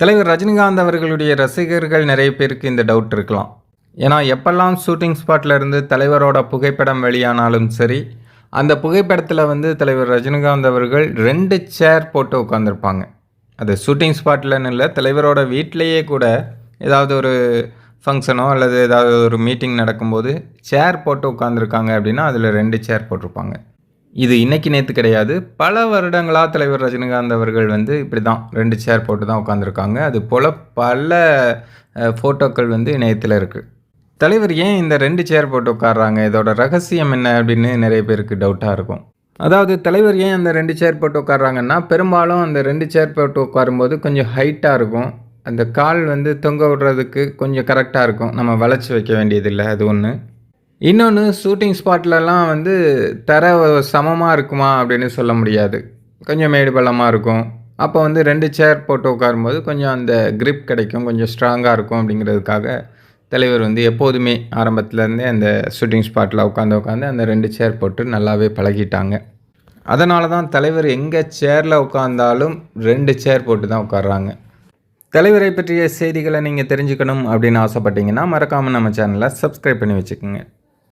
தலைவர் ரஜினிகாந்த் அவர்களுடைய ரசிகர்கள் நிறைய பேருக்கு இந்த டவுட் இருக்கலாம். ஏன்னா எப்பெல்லாம் ஷூட்டிங் ஸ்பாட்டில் இருந்து தலைவரோட புகைப்படம் வெளியானாலும் சரி அந்த புகைப்படத்தில் வந்து தலைவர் ரஜினிகாந்த் அவர்கள் ரெண்டு சேர் போட்டு உட்காந்துருப்பாங்க அது ஷூட்டிங் ஸ்பாட்லன்னு இல்லை தலைவரோட வீட்டிலையே கூட ஏதாவது ஒரு ஃபங்க்ஷனோ அல்லது ஏதாவது ஒரு மீட்டிங் நடக்கும்போது சேர் போட்டு உட்காந்துருக்காங்க அப்படின்னா அதில் ரெண்டு சேர் போட்டிருப்பாங்க. இது இன்றைக்கி நேற்று கிடையாது. பல வருடங்களாக தலைவர் ரஜினிகாந்த் அவர்கள் வந்து இப்படி தான் ரெண்டு சேர் போட்டு தான் உட்காந்துருக்காங்க அது போல் பல ஃபோட்டோக்கள் வந்து இணையத்தில் இருக்குது தலைவர் ஏன் இந்த ரெண்டு சேர் போட்டு உட்காடுறாங்க இதோட ரகசியம் என்ன அப்படின்னு நிறைய பேருக்கு டவுட்டாக இருக்கும். அதாவது தலைவர் ஏன் அந்த ரெண்டு சேர் போட்டு உட்காடுறாங்கன்னா பெரும்பாலும் அந்த ரெண்டு சேர் போட்டு உட்காரும்போது கொஞ்சம் ஹைட்டாக இருக்கும். அந்த கால் வந்து தொங்க விடுறதுக்கு கொஞ்சம் கரெக்டாக இருக்கும். நம்ம வளைச்சி வைக்க வேண்டியதில்லை அது ஒன்று இன்னொன்று ஷூட்டிங் ஸ்பாட்லலாம் வந்து தர சமமாக இருக்குமா அப்படின்னு சொல்ல முடியாது. கொஞ்சம் மேடு பள்ளமாக இருக்கும். அப்போ வந்து ரெண்டு சேர் போட்டு உட்காரும்போது கொஞ்சம் அந்த க்ரிப் கிடைக்கும். கொஞ்சம் ஸ்ட்ராங்காக இருக்கும் அப்படிங்கிறதுக்காக தலைவர் வந்து எப்போதுமே ஆரம்பத்துலேருந்தே அந்த ஷூட்டிங் ஸ்பாட்டில் உட்காந்து உட்காந்து அந்த ரெண்டு சேர் போட்டு நல்லாவே பழகிட்டாங்க. அதனால தான் தலைவர் எங்கே சேரில் உட்காந்தாலும் ரெண்டு சேர் போட்டு தான் உட்காடுறாங்க தலைவரை பற்றிய செய்திகளை நீங்கள் தெரிஞ்சுக்கணும் அப்படின்னு ஆசைப்பட்டீங்கன்னா மறக்காமல் நம்ம சேனலை சப்ஸ்கிரைப் பண்ணி வச்சுக்கோங்க.